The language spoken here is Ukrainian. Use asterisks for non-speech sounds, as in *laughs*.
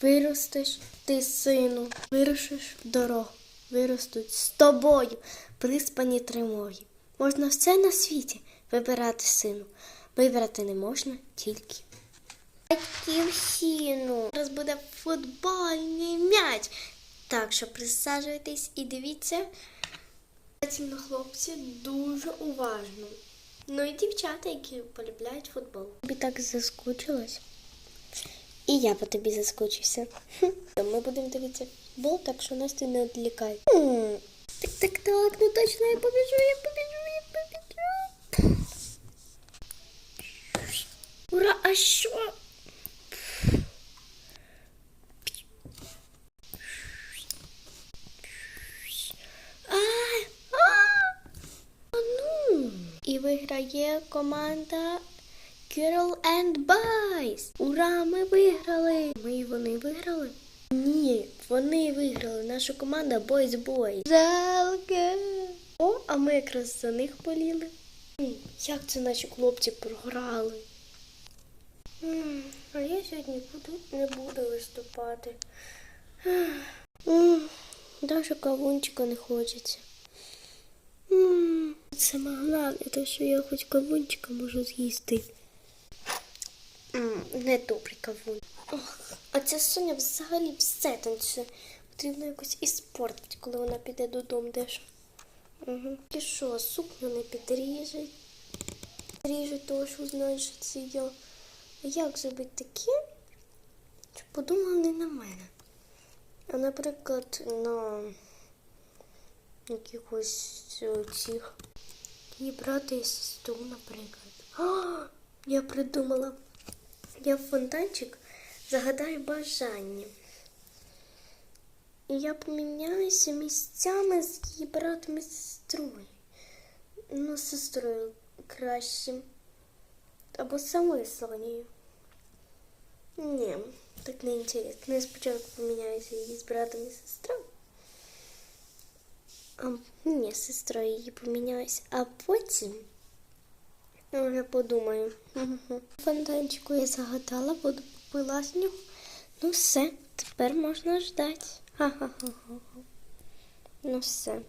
Виростеш ти, сину, вирушиш в дорогу, виростуть з тобою приспані тримоги. Можна все на світі вибирати, сину. Вибрати не можна тільки. Батьківщину. Зараз буде футбольний м'яч. Так що присаджуйтесь і дивіться. Ці хлопці дуже уважно. Ну і дівчата, які полюбляють футбол. Тобі так заскучилась. І я по тобі заскучився. *laughs* Ми будемо дивитися футбол, так що нас ти не відлікай. Так, так, так, ну точно я побіжу, я побіжу, я побіжу. Ура, а що? Ну. І виграє команда Girl and Boys. Ура, ми виграли! Ми і вони виграли? Ні, вони виграли. Наша команда Boys Boys. Жалко. О, а ми якраз за них боліли. Як це наші хлопці програли? А я сьогодні буду, не буду виступати. Даже кавунчика не хочеться. М, Саме головне, те, що я хоч кавунчика можу з'їсти. М, Не добрий кавун. А ця Соня взагалі все танцює. Потрібно якось і спортити, коли вона піде додому теж. Угу. І що, сукню не підріжуть. Ріжуть того, що знають, що це я. Як зробити таке, щоб подумали не на мене? А наприклад, на якихось е, цих і брата і сестру, наприклад. А, я придумала. Я в фонтанчик загадаю бажання. І я поміняюся місцями з її братом і сестрою. Ну, сестрою краще. Або самою Сонею. Ні, так не інтересно. Я спочатку поміняюся її з братом і сестрою. А, ні, сестрою її поміняюсь, а потім я вже подумаю. Мгм. Фонтанчику я загадала, буду попила з нього. Ну все, тепер можна ждати. Ха-ха-ха. Ну все.